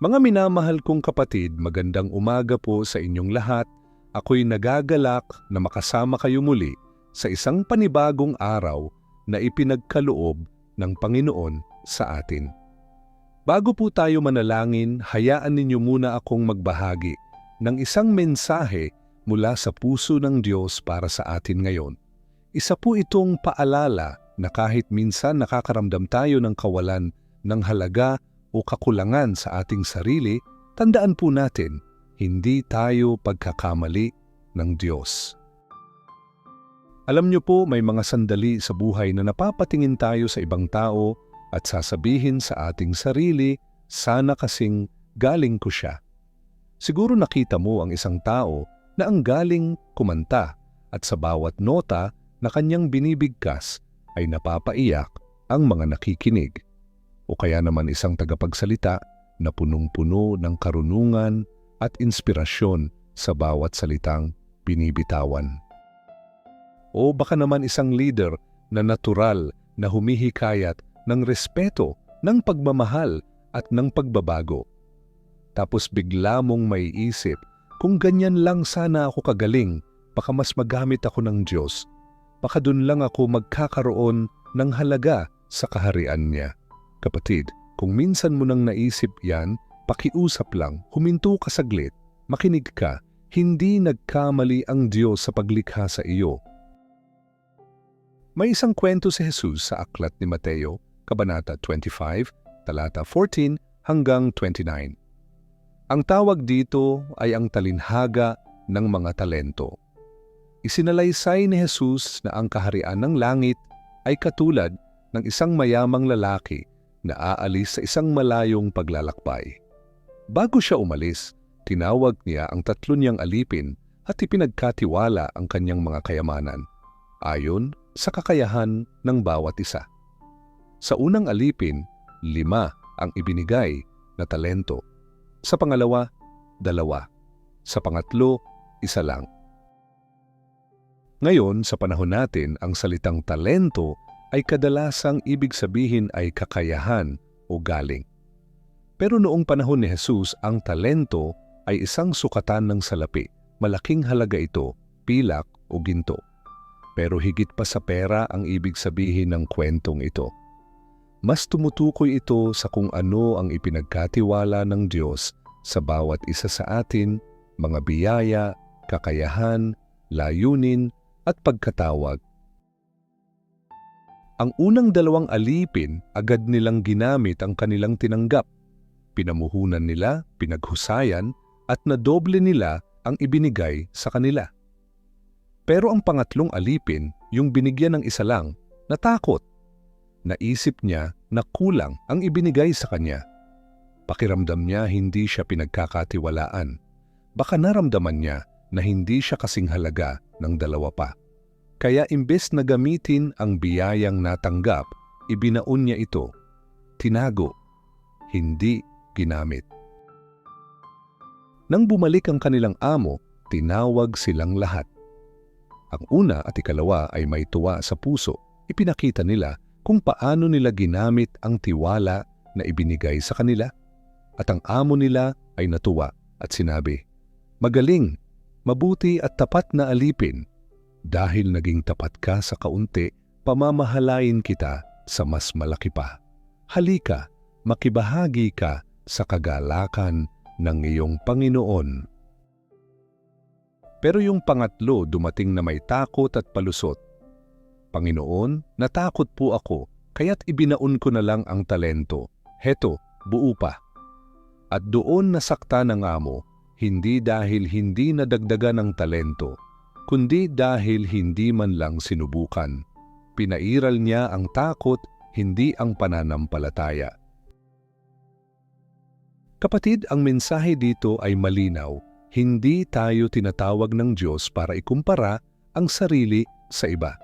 Mga minamahal kong kapatid, magandang umaga po sa inyong lahat. Ako'y nagagalak na makasama kayo muli sa isang panibagong araw na ipinagkaloob ng Panginoon sa atin. Bago po tayo manalangin, hayaan ninyo muna akong magbahagi ng isang mensahe mula sa puso ng Diyos para sa atin ngayon. Isa po itong paalala na kahit minsan nakakaramdam tayo ng kawalan ng halaga o kakulangan sa ating sarili, tandaan po natin, hindi tayo pagkakamali ng Diyos. Alam niyo po, may mga sandali sa buhay na napapatingin tayo sa ibang tao at sasabihin sa ating sarili, sana kasing galing ko siya. Siguro nakita mo ang isang tao na ang galing kumanta at sa bawat nota na kanyang binibigkas ay napapaiyak ang mga nakikinig o kaya naman isang tagapagsalita na punong-puno ng karunungan at inspirasyon sa bawat salitang binibitawan. O baka naman isang leader na natural na humihikayat ng respeto, ng pagmamahal at ng pagbabago. Tapos bigla mong may isip, kung ganyan lang sana ako kagaling, baka mas magamit ako ng Diyos. Baka dun lang ako magkakaroon ng halaga sa kaharian niya. Kapatid, kung minsan mo nang naisip yan, pakiusap lang, huminto ka saglit, makinig ka, hindi nagkamali ang Diyos sa paglikha sa iyo. May isang kwento si Jesus sa aklat ni Mateo, Kabanata 25, talata 14 hanggang 29. Ang tawag dito ay ang talinhaga ng mga talento. Isinalaysay ni Jesus na ang kaharian ng langit ay katulad ng isang mayamang lalaki na aalis sa isang malayong paglalakbay. Bago siya umalis, tinawag niya ang tatlo niyang alipin at ipinagkatiwala ang kanyang mga kayamanan, ayon sa kakayahan ng bawat isa. Sa unang alipin, lima ang ibinigay na talento. Sa pangalawa, dalawa. Sa pangatlo, isa lang. Ngayon, sa panahon natin, ang salitang talento ay kadalasang ibig sabihin ay kakayahan o galing. Pero noong panahon ni Jesus, ang talento ay isang sukatan ng salapi. Malaking halaga ito, pilak o ginto. Pero higit pa sa pera ang ibig sabihin ng kwentong ito. Mas tumutukoy ito sa kung ano ang ipinagkatiwala ng Diyos sa bawat isa sa atin, mga biyaya, kakayahan, layunin at pagkatawag ang unang dalawang alipin agad nilang ginamit ang kanilang tinanggap. Pinamuhunan nila, pinaghusayan, at nadoble nila ang ibinigay sa kanila. Pero ang pangatlong alipin, yung binigyan ng isa lang, natakot. Naisip niya na kulang ang ibinigay sa kanya. Pakiramdam niya hindi siya pinagkakatiwalaan. Baka naramdaman niya na hindi siya kasing halaga ng dalawa pa. Kaya imbes na gamitin ang biyayang natanggap, ibinaon niya ito. Tinago, hindi ginamit. Nang bumalik ang kanilang amo, tinawag silang lahat. Ang una at ikalawa ay may tuwa sa puso. Ipinakita nila kung paano nila ginamit ang tiwala na ibinigay sa kanila. At ang amo nila ay natuwa at sinabi, Magaling, mabuti at tapat na alipin dahil naging tapat ka sa kaunti, pamamahalain kita sa mas malaki pa. Halika, makibahagi ka sa kagalakan ng iyong Panginoon. Pero yung pangatlo dumating na may takot at palusot. Panginoon, natakot po ako, kaya't ibinaon ko na lang ang talento. Heto, buo pa. At doon nasakta ng amo, hindi dahil hindi nadagdagan ng talento, kundi dahil hindi man lang sinubukan. Pinairal niya ang takot, hindi ang pananampalataya. Kapatid, ang mensahe dito ay malinaw. Hindi tayo tinatawag ng Diyos para ikumpara ang sarili sa iba.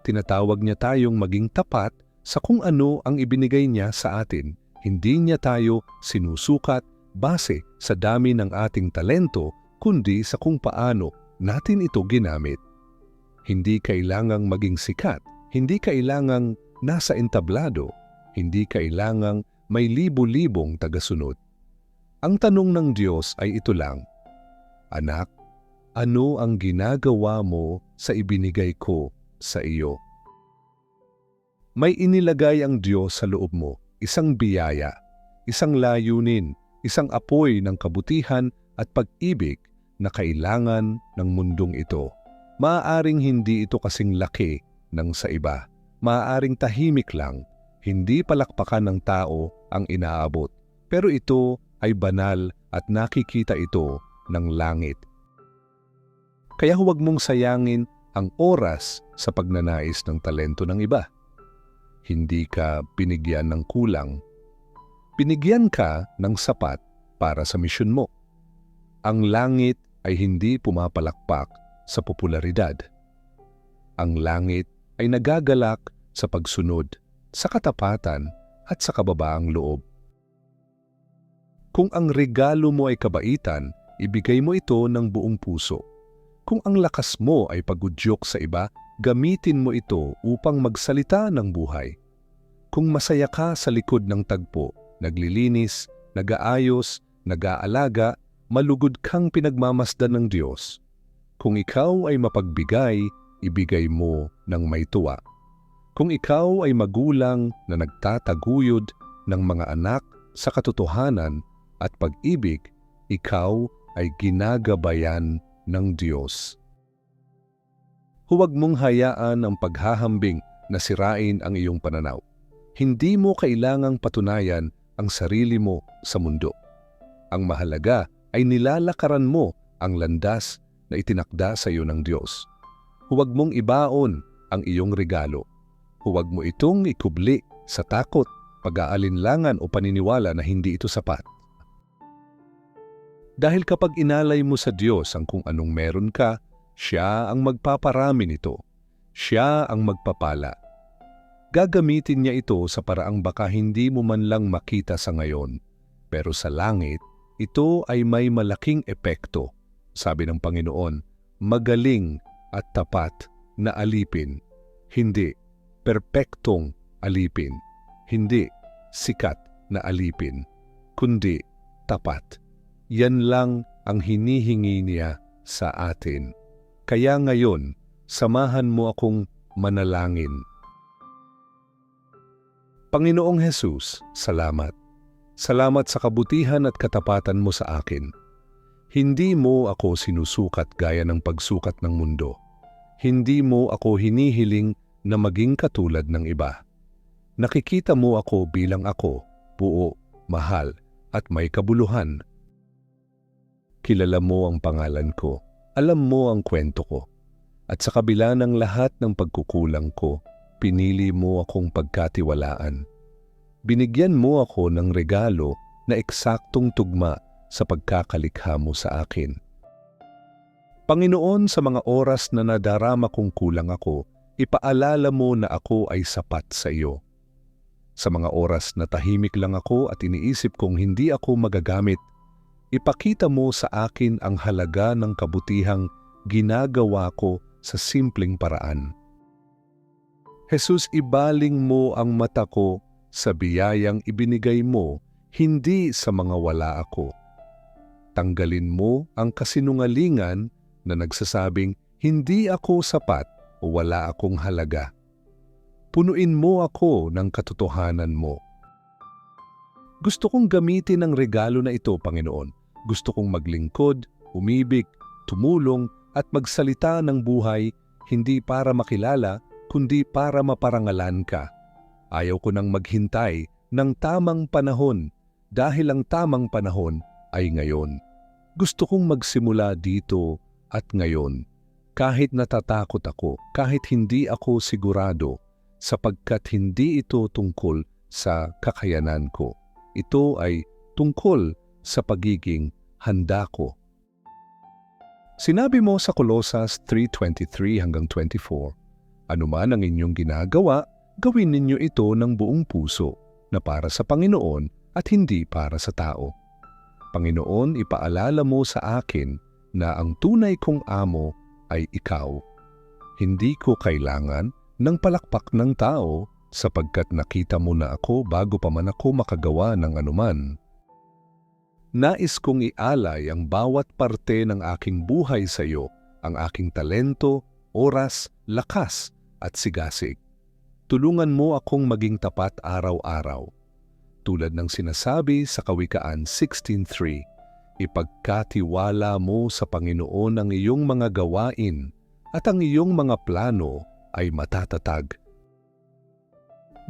Tinatawag niya tayong maging tapat sa kung ano ang ibinigay niya sa atin. Hindi niya tayo sinusukat base sa dami ng ating talento, kundi sa kung paano natin ito ginamit. Hindi kailangang maging sikat, hindi kailangang nasa entablado, hindi kailangang may libo-libong tagasunod. Ang tanong ng Diyos ay ito lang, Anak, ano ang ginagawa mo sa ibinigay ko sa iyo? May inilagay ang Diyos sa loob mo, isang biyaya, isang layunin, isang apoy ng kabutihan at pag-ibig na kailangan ng mundong ito. Maaaring hindi ito kasing laki ng sa iba. Maaaring tahimik lang, hindi palakpakan ng tao ang inaabot. Pero ito ay banal at nakikita ito ng langit. Kaya huwag mong sayangin ang oras sa pagnanais ng talento ng iba. Hindi ka binigyan ng kulang. Binigyan ka ng sapat para sa misyon mo. Ang langit ay hindi pumapalakpak sa popularidad. Ang langit ay nagagalak sa pagsunod, sa katapatan at sa kababaang loob. Kung ang regalo mo ay kabaitan, ibigay mo ito ng buong puso. Kung ang lakas mo ay pagudyok sa iba, gamitin mo ito upang magsalita ng buhay. Kung masaya ka sa likod ng tagpo, naglilinis, nagaayos, nagaalaga, malugod kang pinagmamasdan ng Diyos. Kung ikaw ay mapagbigay, ibigay mo ng may tuwa. Kung ikaw ay magulang na nagtataguyod ng mga anak sa katotohanan at pag-ibig, ikaw ay ginagabayan ng Diyos. Huwag mong hayaan ang paghahambing na sirain ang iyong pananaw. Hindi mo kailangang patunayan ang sarili mo sa mundo. Ang mahalaga ay nilalakaran mo ang landas na itinakda sa iyo ng Diyos. Huwag mong ibaon ang iyong regalo. Huwag mo itong ikubli sa takot, pag-aalinlangan o paniniwala na hindi ito sapat. Dahil kapag inalay mo sa Diyos ang kung anong meron ka, siya ang magpaparami nito. Siya ang magpapala. Gagamitin niya ito sa paraang baka hindi mo man lang makita sa ngayon. Pero sa langit, ito ay may malaking epekto. Sabi ng Panginoon, magaling at tapat na alipin. Hindi perpektong alipin. Hindi sikat na alipin. Kundi tapat. Yan lang ang hinihingi niya sa atin. Kaya ngayon, samahan mo akong manalangin. Panginoong Hesus, salamat. Salamat sa kabutihan at katapatan mo sa akin. Hindi mo ako sinusukat gaya ng pagsukat ng mundo. Hindi mo ako hinihiling na maging katulad ng iba. Nakikita mo ako bilang ako, buo, mahal, at may kabuluhan. Kilala mo ang pangalan ko. Alam mo ang kwento ko. At sa kabila ng lahat ng pagkukulang ko, pinili mo akong pagkatiwalaan. Binigyan mo ako ng regalo na eksaktong tugma sa pagkakalikha mo sa akin. Panginoon, sa mga oras na nadarama kong kulang ako, ipaalala mo na ako ay sapat sa iyo. Sa mga oras na tahimik lang ako at iniisip kong hindi ako magagamit ipakita mo sa akin ang halaga ng kabutihang ginagawa ko sa simpleng paraan. Jesus, ibaling mo ang mata ko sa biyayang ibinigay mo, hindi sa mga wala ako. Tanggalin mo ang kasinungalingan na nagsasabing hindi ako sapat o wala akong halaga. Punuin mo ako ng katotohanan mo. Gusto kong gamitin ang regalo na ito, Panginoon, gusto kong maglingkod, umibig, tumulong at magsalita ng buhay hindi para makilala kundi para maparangalan ka. Ayaw ko nang maghintay ng tamang panahon dahil ang tamang panahon ay ngayon. Gusto kong magsimula dito at ngayon kahit natatakot ako, kahit hindi ako sigurado sapagkat hindi ito tungkol sa kakayanan ko. Ito ay tungkol sa pagiging handa ko. Sinabi mo sa Colossus 3.23 hanggang 24, Anuman ang inyong ginagawa, gawin ninyo ito ng buong puso na para sa Panginoon at hindi para sa tao. Panginoon, ipaalala mo sa akin na ang tunay kong amo ay ikaw. Hindi ko kailangan ng palakpak ng tao sapagkat nakita mo na ako bago pa man ako makagawa ng anuman Nais kong ialay ang bawat parte ng aking buhay sa iyo, ang aking talento, oras, lakas at sigasig. Tulungan mo akong maging tapat araw-araw. Tulad ng sinasabi sa Kawikaan 16.3, ipagkatiwala mo sa Panginoon ang iyong mga gawain at ang iyong mga plano ay matatatag.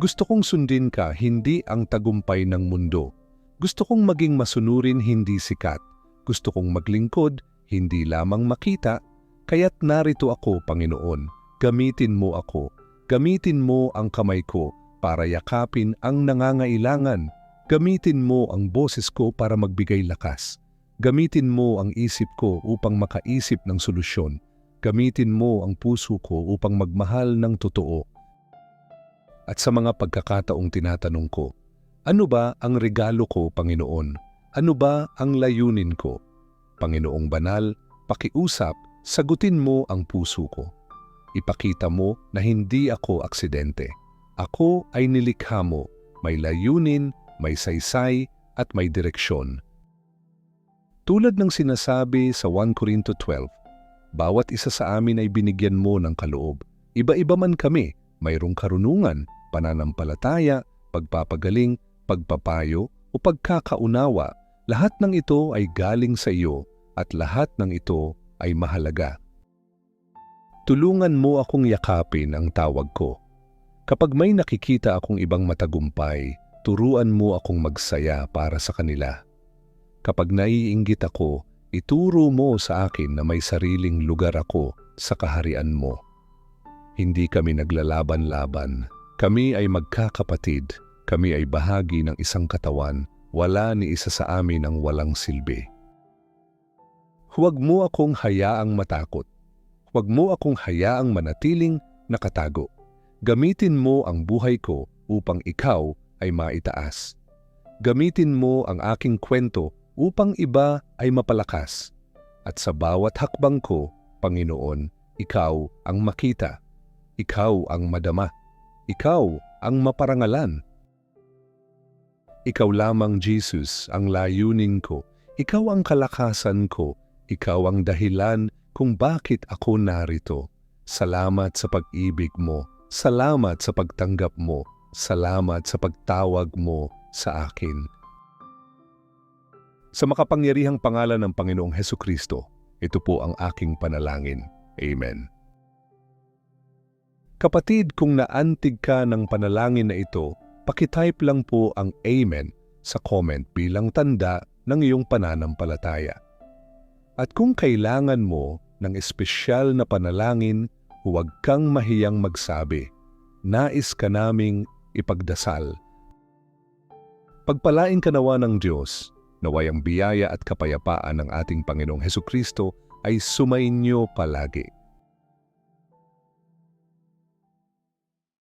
Gusto kong sundin ka hindi ang tagumpay ng mundo. Gusto kong maging masunurin hindi sikat. Gusto kong maglingkod hindi lamang makita. Kaya't narito ako, Panginoon. Gamitin mo ako. Gamitin mo ang kamay ko para yakapin ang nangangailangan. Gamitin mo ang boses ko para magbigay lakas. Gamitin mo ang isip ko upang makaisip ng solusyon. Gamitin mo ang puso ko upang magmahal ng totoo. At sa mga pagkakataong tinatanong ko, ano ba ang regalo ko, Panginoon? Ano ba ang layunin ko? Panginoong Banal, pakiusap, sagutin mo ang puso ko. Ipakita mo na hindi ako aksidente. Ako ay nilikha mo, may layunin, may saysay, at may direksyon. Tulad ng sinasabi sa 1 Corinto 12, bawat isa sa amin ay binigyan mo ng kaloob. Iba-iba man kami, mayroong karunungan, pananampalataya, pagpapagaling, pagpapayo o pagkakaunawa. Lahat ng ito ay galing sa iyo at lahat ng ito ay mahalaga. Tulungan mo akong yakapin ang tawag ko. Kapag may nakikita akong ibang matagumpay, turuan mo akong magsaya para sa kanila. Kapag naiinggit ako, ituro mo sa akin na may sariling lugar ako sa kaharian mo. Hindi kami naglalaban-laban. Kami ay magkakapatid. Kami ay bahagi ng isang katawan. Wala ni isa sa amin ang walang silbi. Huwag mo akong hayaang matakot. Huwag mo akong hayaang manatiling nakatago. Gamitin mo ang buhay ko upang ikaw ay maitaas. Gamitin mo ang aking kwento upang iba ay mapalakas. At sa bawat hakbang ko, Panginoon, ikaw ang makita. Ikaw ang madama. Ikaw ang maparangalan. Ikaw lamang, Jesus, ang layunin ko. Ikaw ang kalakasan ko. Ikaw ang dahilan kung bakit ako narito. Salamat sa pag-ibig mo. Salamat sa pagtanggap mo. Salamat sa pagtawag mo sa akin. Sa makapangyarihang pangalan ng Panginoong Heso Kristo, ito po ang aking panalangin. Amen. Kapatid, kung naantig ka ng panalangin na ito, pakitype lang po ang Amen sa comment bilang tanda ng iyong pananampalataya. At kung kailangan mo ng espesyal na panalangin, huwag kang mahiyang magsabi. Nais ka naming ipagdasal. Pagpalain ka nawa ng Diyos, naway ang biyaya at kapayapaan ng ating Panginoong Heso Kristo ay sumainyo palagi.